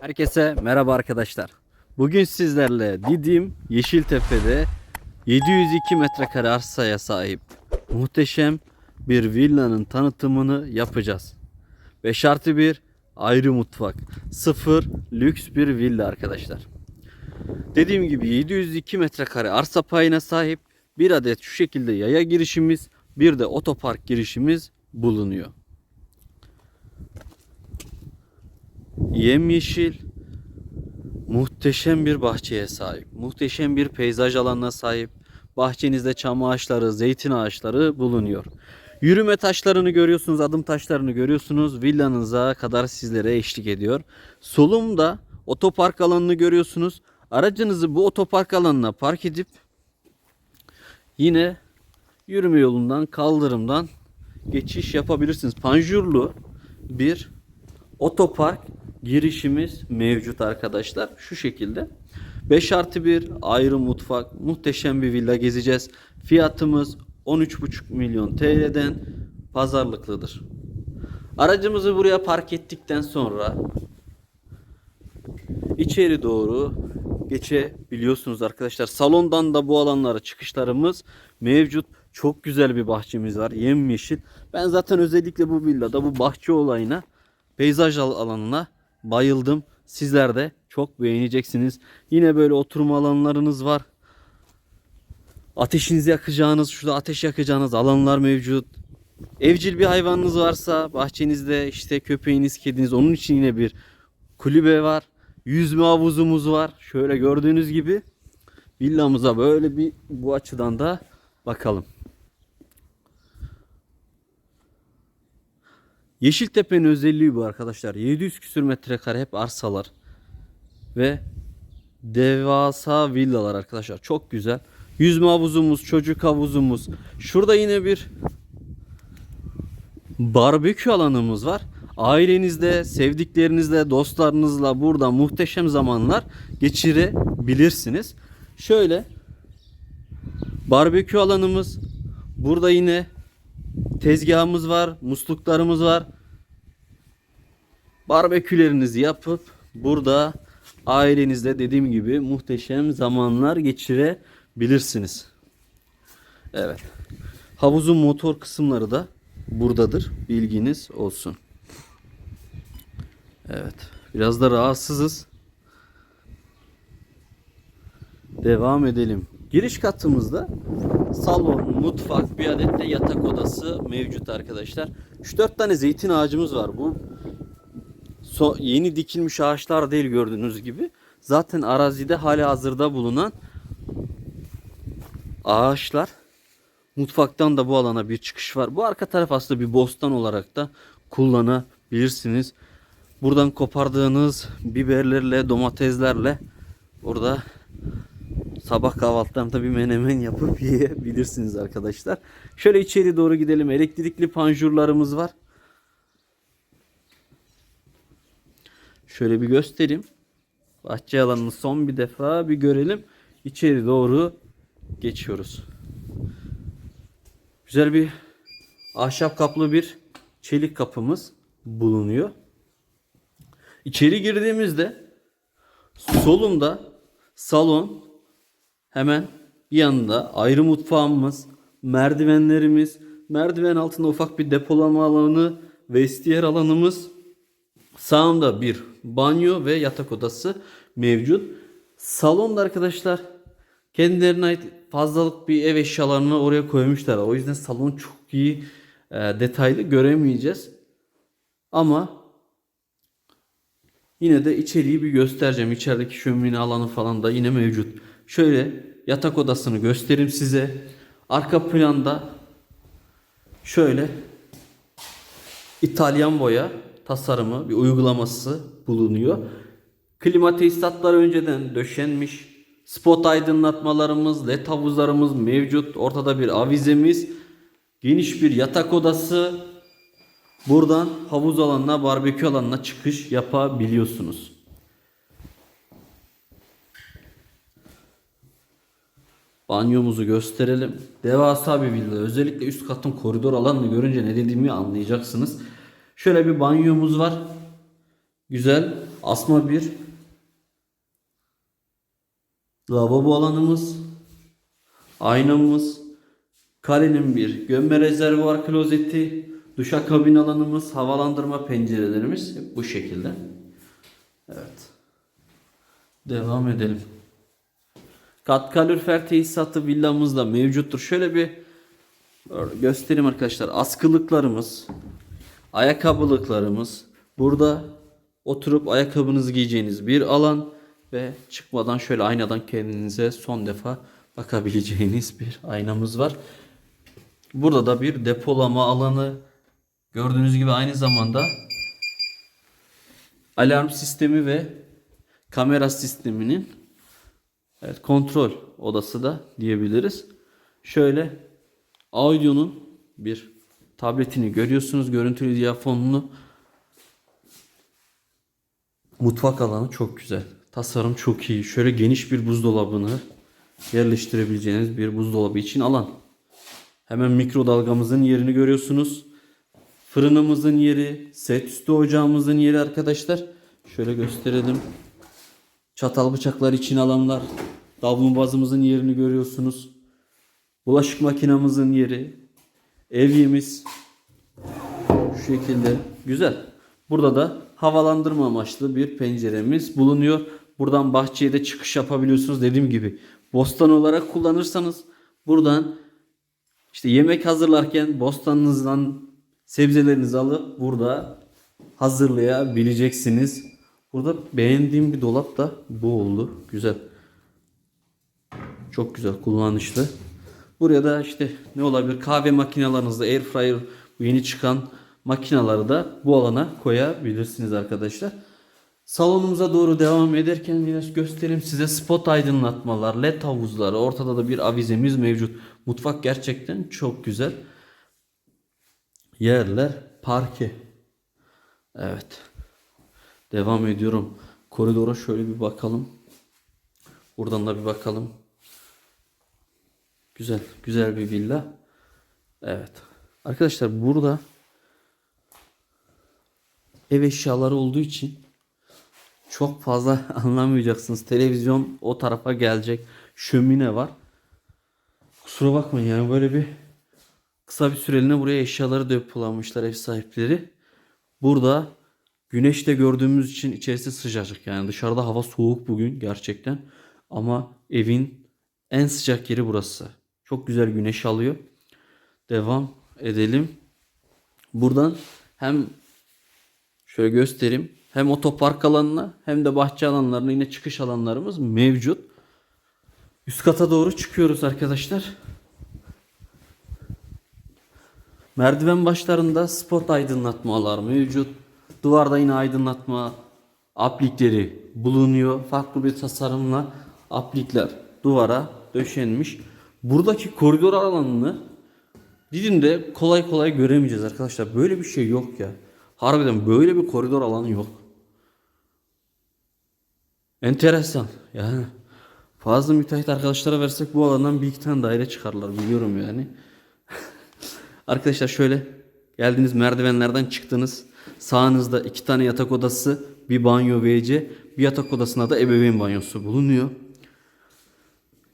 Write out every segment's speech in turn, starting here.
Herkese merhaba arkadaşlar. Bugün sizlerle Didim Yeşiltepe'de 702 metrekare arsaya sahip muhteşem bir villanın tanıtımını yapacağız. 5 artı 1 ayrı mutfak. Sıfır lüks bir villa arkadaşlar. Dediğim gibi 702 metrekare arsa payına sahip bir adet şu şekilde yaya girişimiz bir de otopark girişimiz bulunuyor. Yemyeşil muhteşem bir bahçeye sahip. Muhteşem bir peyzaj alanına sahip. Bahçenizde çam ağaçları, zeytin ağaçları bulunuyor. Yürüme taşlarını görüyorsunuz, adım taşlarını görüyorsunuz. Villanıza kadar sizlere eşlik ediyor. Solumda otopark alanını görüyorsunuz. Aracınızı bu otopark alanına park edip yine yürüme yolundan, kaldırımdan geçiş yapabilirsiniz. Panjurlu bir otopark girişimiz mevcut arkadaşlar. Şu şekilde. 5 artı 1 ayrı mutfak. Muhteşem bir villa gezeceğiz. Fiyatımız 13,5 milyon TL'den pazarlıklıdır. Aracımızı buraya park ettikten sonra içeri doğru geçebiliyorsunuz arkadaşlar. Salondan da bu alanlara çıkışlarımız mevcut. Çok güzel bir bahçemiz var. Yemyeşil. Ben zaten özellikle bu villada bu bahçe olayına peyzaj al- alanına bayıldım. Sizler de çok beğeneceksiniz. Yine böyle oturma alanlarınız var. Ateşinizi yakacağınız, şurada ateş yakacağınız alanlar mevcut. Evcil bir hayvanınız varsa bahçenizde işte köpeğiniz, kediniz onun için yine bir kulübe var. Yüzme havuzumuz var. Şöyle gördüğünüz gibi villamıza böyle bir bu açıdan da bakalım. Yeşiltepe'nin özelliği bu arkadaşlar. 700 küsür metrekare hep arsalar ve devasa villalar arkadaşlar. Çok güzel. Yüzme havuzumuz, çocuk havuzumuz. Şurada yine bir barbekü alanımız var. Ailenizle, sevdiklerinizle, dostlarınızla burada muhteşem zamanlar geçirebilirsiniz. Şöyle barbekü alanımız. Burada yine tezgahımız var, musluklarımız var. Barbekülerinizi yapıp burada ailenizle dediğim gibi muhteşem zamanlar geçirebilirsiniz. Evet. Havuzun motor kısımları da buradadır. Bilginiz olsun. Evet. Biraz da rahatsızız. Devam edelim. Giriş katımızda salon, mutfak, bir adet de yatak odası mevcut arkadaşlar. 3-4 tane zeytin ağacımız var. Bu so- yeni dikilmiş ağaçlar değil gördüğünüz gibi. Zaten arazide hala hazırda bulunan ağaçlar. Mutfaktan da bu alana bir çıkış var. Bu arka taraf aslında bir bostan olarak da kullanabilirsiniz. Buradan kopardığınız biberlerle, domateslerle burada sabah kahvaltılarında bir menemen yapıp yiyebilirsiniz arkadaşlar. Şöyle içeri doğru gidelim. Elektrikli panjurlarımız var. Şöyle bir göstereyim. Bahçe alanını son bir defa bir görelim. İçeri doğru geçiyoruz. Güzel bir ahşap kaplı bir çelik kapımız bulunuyor. İçeri girdiğimizde solumda salon hemen bir yanında ayrı mutfağımız, merdivenlerimiz, merdiven altında ufak bir depolama alanı, vestiyer alanımız, sağımda bir banyo ve yatak odası mevcut. Salonda arkadaşlar kendilerine ait fazlalık bir ev eşyalarını oraya koymuşlar. O yüzden salon çok iyi e, detaylı göremeyeceğiz. Ama Yine de içeriği bir göstereceğim. İçerideki şömine alanı falan da yine mevcut. Şöyle yatak odasını göstereyim size. Arka planda şöyle İtalyan boya tasarımı bir uygulaması bulunuyor. Klima tesisatları önceden döşenmiş. Spot aydınlatmalarımız, led havuzlarımız mevcut. Ortada bir avizemiz. Geniş bir yatak odası. Buradan havuz alanına, barbekü alanına çıkış yapabiliyorsunuz. Banyomuzu gösterelim. Devasa bir villa. Özellikle üst katın koridor alanını görünce ne dediğimi anlayacaksınız. Şöyle bir banyomuz var. Güzel. Asma bir lavabo alanımız, aynamız, kalenin bir gömme rezervuar klozeti, duşakabin alanımız, havalandırma pencerelerimiz hep bu şekilde. Evet. Devam edelim. Kat kalorifer tesisatı villamızda mevcuttur. Şöyle bir göstereyim arkadaşlar. Askılıklarımız, ayakkabılıklarımız, burada oturup ayakkabınızı giyeceğiniz bir alan ve çıkmadan şöyle aynadan kendinize son defa bakabileceğiniz bir aynamız var. Burada da bir depolama alanı. Gördüğünüz gibi aynı zamanda alarm sistemi ve kamera sisteminin evet, kontrol odası da diyebiliriz. Şöyle audio'nun bir tabletini görüyorsunuz. Görüntülü diyafonunu. Mutfak alanı çok güzel. Tasarım çok iyi. Şöyle geniş bir buzdolabını yerleştirebileceğiniz bir buzdolabı için alan. Hemen mikrodalgamızın yerini görüyorsunuz. Fırınımızın yeri, set üstü ocağımızın yeri arkadaşlar. Şöyle gösterelim. Çatal bıçaklar için alanlar. Davlumbazımızın yerini görüyorsunuz. Bulaşık makinamızın yeri. Evyemiz. Şu şekilde. Güzel. Burada da havalandırma amaçlı bir penceremiz bulunuyor. Buradan bahçeye de çıkış yapabiliyorsunuz. Dediğim gibi bostan olarak kullanırsanız buradan işte yemek hazırlarken bostanınızdan sebzelerinizi alıp burada hazırlayabileceksiniz. Burada beğendiğim bir dolap da bu oldu. Güzel. Çok güzel kullanışlı. Buraya da işte ne olabilir? Kahve makinelerinizi, air fryer bu yeni çıkan makinaları da bu alana koyabilirsiniz arkadaşlar. Salonumuza doğru devam ederken yine göstereyim size spot aydınlatmalar, led havuzları, ortada da bir avizemiz mevcut. Mutfak gerçekten çok güzel. Yerler parke. Evet. Devam ediyorum. Koridora şöyle bir bakalım. Buradan da bir bakalım. Güzel, güzel bir villa. Evet. Arkadaşlar burada ev eşyaları olduğu için çok fazla anlamayacaksınız. Televizyon o tarafa gelecek. Şömine var. Kusura bakmayın yani böyle bir kısa bir süreliğine buraya eşyaları depolamışlar ev sahipleri. Burada güneşte gördüğümüz için içerisi sıcacık. Yani dışarıda hava soğuk bugün gerçekten. Ama evin en sıcak yeri burası. Çok güzel güneş alıyor. Devam edelim. Buradan hem şöyle göstereyim. Hem otopark alanına hem de bahçe alanlarına yine çıkış alanlarımız mevcut. Üst kata doğru çıkıyoruz arkadaşlar. Merdiven başlarında spot aydınlatmalar mevcut. Duvarda yine aydınlatma aplikleri bulunuyor. Farklı bir tasarımla aplikler duvara döşenmiş. Buradaki koridor alanını Didim'de kolay kolay göremeyeceğiz arkadaşlar. Böyle bir şey yok ya. Harbiden böyle bir koridor alanı yok. Enteresan. Yani fazla müteahhit arkadaşlara versek bu alandan bir iki tane daire çıkarlar biliyorum yani. arkadaşlar şöyle geldiniz merdivenlerden çıktınız. Sağınızda iki tane yatak odası, bir banyo WC, bir yatak odasında da ebeveyn banyosu bulunuyor.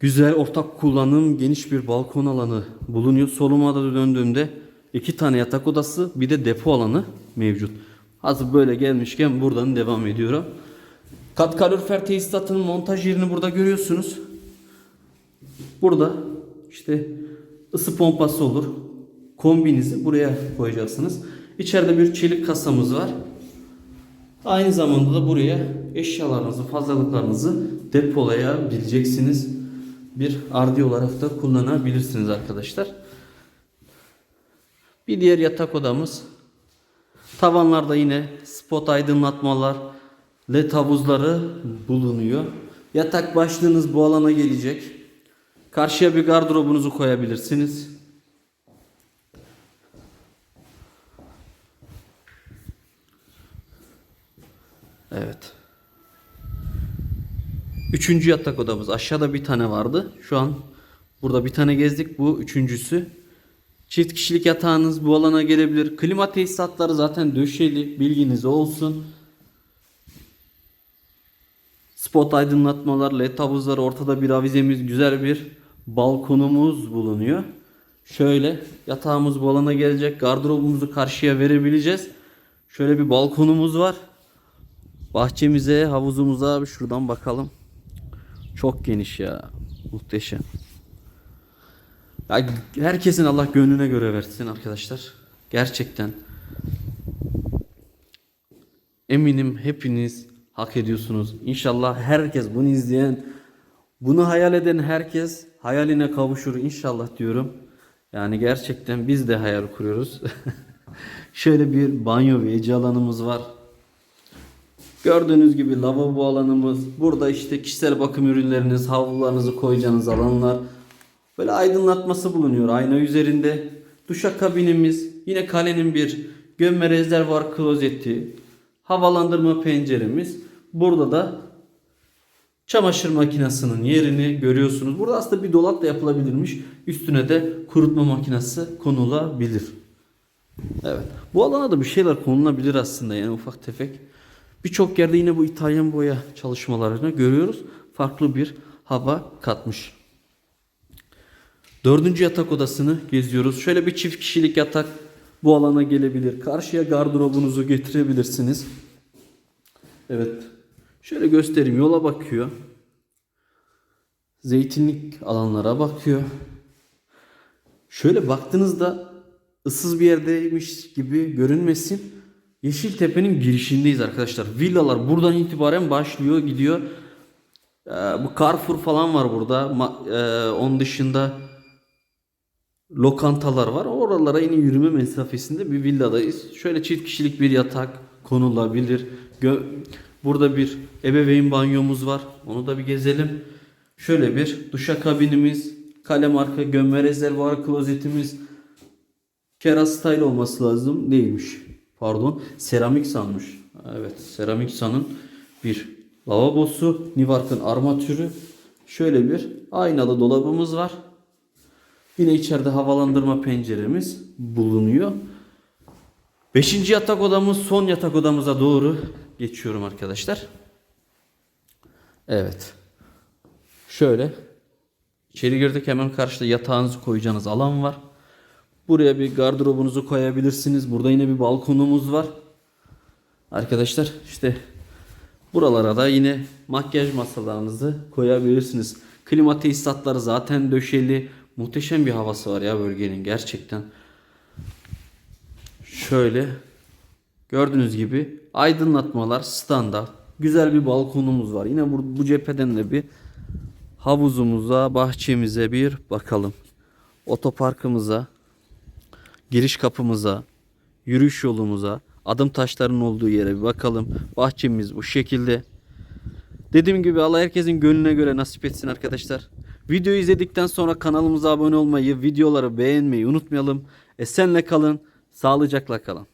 Güzel ortak kullanım geniş bir balkon alanı bulunuyor. Soluma da döndüğümde iki tane yatak odası bir de depo alanı mevcut. Hazır böyle gelmişken buradan devam ediyorum. Kat kalorifer tesisatının montaj yerini burada görüyorsunuz. Burada işte ısı pompası olur. Kombinizi buraya koyacaksınız. İçeride bir çelik kasamız var. Aynı zamanda da buraya eşyalarınızı, fazlalıklarınızı depolayabileceksiniz. Bir ardi olarak da kullanabilirsiniz arkadaşlar. Bir diğer yatak odamız. Tavanlarda yine spot aydınlatmalar, led havuzları bulunuyor. Yatak başlığınız bu alana gelecek. Karşıya bir gardırobunuzu koyabilirsiniz. Evet. Üçüncü yatak odamız. Aşağıda bir tane vardı. Şu an burada bir tane gezdik. Bu üçüncüsü. Çift kişilik yatağınız bu alana gelebilir. Klima tesisatları zaten döşeli. Bilginiz olsun. spot aydınlatmalar, led havuzlar, ortada bir avizemiz, güzel bir balkonumuz bulunuyor. Şöyle yatağımız bu alana gelecek. Gardırobumuzu karşıya verebileceğiz. Şöyle bir balkonumuz var. Bahçemize, havuzumuza bir şuradan bakalım. Çok geniş ya. Muhteşem. Ya herkesin Allah gönlüne göre versin arkadaşlar. Gerçekten. Eminim hepiniz hak ediyorsunuz. İnşallah herkes bunu izleyen, bunu hayal eden herkes hayaline kavuşur inşallah diyorum. Yani gerçekten biz de hayal kuruyoruz. Şöyle bir banyo ve ece alanımız var. Gördüğünüz gibi lavabo alanımız. Burada işte kişisel bakım ürünleriniz, havlularınızı koyacağınız alanlar. Böyle aydınlatması bulunuyor ayna üzerinde. Duşakabinimiz. Yine kalenin bir gömme rezervuar klozeti. Havalandırma penceremiz. Burada da çamaşır makinesinin yerini görüyorsunuz. Burada aslında bir dolap da yapılabilirmiş. Üstüne de kurutma makinesi konulabilir. Evet. Bu alana da bir şeyler konulabilir aslında yani ufak tefek. Birçok yerde yine bu İtalyan boya çalışmalarını görüyoruz. Farklı bir hava katmış. Dördüncü yatak odasını geziyoruz. Şöyle bir çift kişilik yatak bu alana gelebilir. Karşıya gardırobunuzu getirebilirsiniz. Evet. Şöyle göstereyim. Yola bakıyor. Zeytinlik alanlara bakıyor. Şöyle baktığınızda ıssız bir yerdeymiş gibi görünmesin. Yeşiltepe'nin girişindeyiz arkadaşlar. Villalar buradan itibaren başlıyor gidiyor. Ee, bu Carrefour falan var burada. Ma- e, onun dışında lokantalar var. Oralara yine yürüme mesafesinde bir villadayız. Şöyle çift kişilik bir yatak konulabilir. Gö- Burada bir ebeveyn banyomuz var. Onu da bir gezelim. Şöyle bir duşakabinimiz, kale marka gömme rezervuar klozetimiz, Kera style olması lazım. Değilmiş. Pardon. Seramik sanmış. Evet. Seramik sanın bir lavabosu. Nivark'ın armatürü. Şöyle bir aynalı dolabımız var. Yine içeride havalandırma penceremiz bulunuyor. Beşinci yatak odamız son yatak odamıza doğru geçiyorum arkadaşlar. Evet. Şöyle. İçeri girdik hemen karşıda yatağınızı koyacağınız alan var. Buraya bir gardırobunuzu koyabilirsiniz. Burada yine bir balkonumuz var. Arkadaşlar işte buralara da yine makyaj masalarınızı koyabilirsiniz. Klima tesisatları zaten döşeli. Muhteşem bir havası var ya bölgenin gerçekten. Şöyle gördüğünüz gibi aydınlatmalar standart. Güzel bir balkonumuz var. Yine bu, bu cepheden de bir havuzumuza, bahçemize bir bakalım. Otoparkımıza, giriş kapımıza, yürüyüş yolumuza, adım taşlarının olduğu yere bir bakalım. Bahçemiz bu şekilde. Dediğim gibi Allah herkesin gönlüne göre nasip etsin arkadaşlar. Videoyu izledikten sonra kanalımıza abone olmayı, videoları beğenmeyi unutmayalım. Esenle kalın, sağlıcakla kalın.